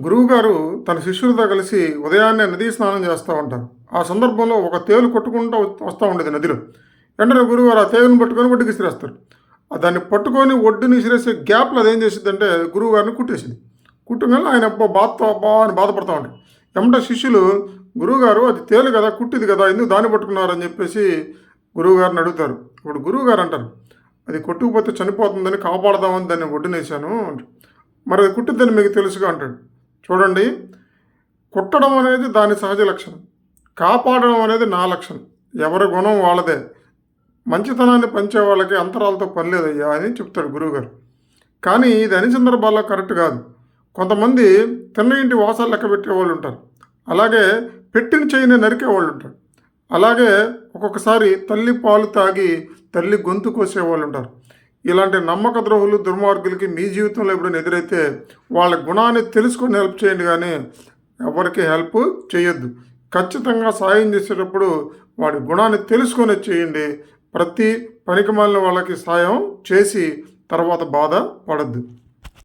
గురువుగారు తన శిష్యులతో కలిసి ఉదయాన్నే నదీ స్నానం చేస్తూ ఉంటారు. ఆ సందర్భంలో ఒక తేలు కొట్టుకుంటూ వస్తూ ఉండేది నదిలో. వెంటనే గురువుగారు ఆ తేలును పట్టుకొని ఒడ్డుకి విసిరేస్తారు. దాన్ని పట్టుకొని ఒడ్డుని విసిరేసే గ్యాప్లో అదేం చేసిద్దంటే గురువుగారిని కుట్టేసింది. కుట్టగానే ఆయన అబ్బా బాధతో అని బాధపడుతూ ఉంటాడు. ఎమ్మట శిష్యులు గురువుగారు అది తేలు కదా కుట్టిది కదా ఎందుకు దాన్ని పట్టుకున్నారని చెప్పేసి గురువుగారిని అడుగుతారు. ఇప్పుడు గురువుగారు అంటారు అది కొట్టుకుపోతే చనిపోతుందని కాపాడదామని దాన్ని ఒడ్డునేసాను అంటాడు. మరి అది కుట్టిద్దని మీకు తెలుసుగా అంటాడు. చూడండి. కుట్టడం అనేది దాని సహజ లక్షణం. కాపాడడం అనేది నా లక్షణం. ఎవరి గుణం వాళ్ళదే. మంచితనాన్ని పంచే వాళ్ళకి అంతరాలతో పని లేదయ్యా అని చెప్తాడు గురువుగారు. కానీ ఇది అన్ని సందర్భాల్లో కరెక్ట్ కాదు. కొంతమంది తిన్న ఇంటి వాసాలు లెక్క పెట్టేవాళ్ళు ఉంటారు. అలాగే పెట్టిన చేయిని నరికే వాళ్ళు ఉంటారు. అలాగే ఒక్కొక్కసారి తల్లి పాలు తాగి తల్లి గొంతు కోసేవాళ్ళు ఉంటారు. ఇలాంటి నమ్మక ద్రోహులు దుర్మార్గులకి మీ జీవితంలో ఎప్పుడైనా ఎదురైతే వాళ్ళ గుణాన్ని తెలుసుకొని హెల్ప్ చేయండి కానీ ఎవరికి హెల్ప్ చేయొద్దు. ఖచ్చితంగా సాయం చేసేటప్పుడు వాడి గుణాన్ని తెలుసుకొని చేయండి. ప్రతి పనికిమాలిన వాళ్ళకి సాయం చేసి తర్వాత బాధ పడద్దు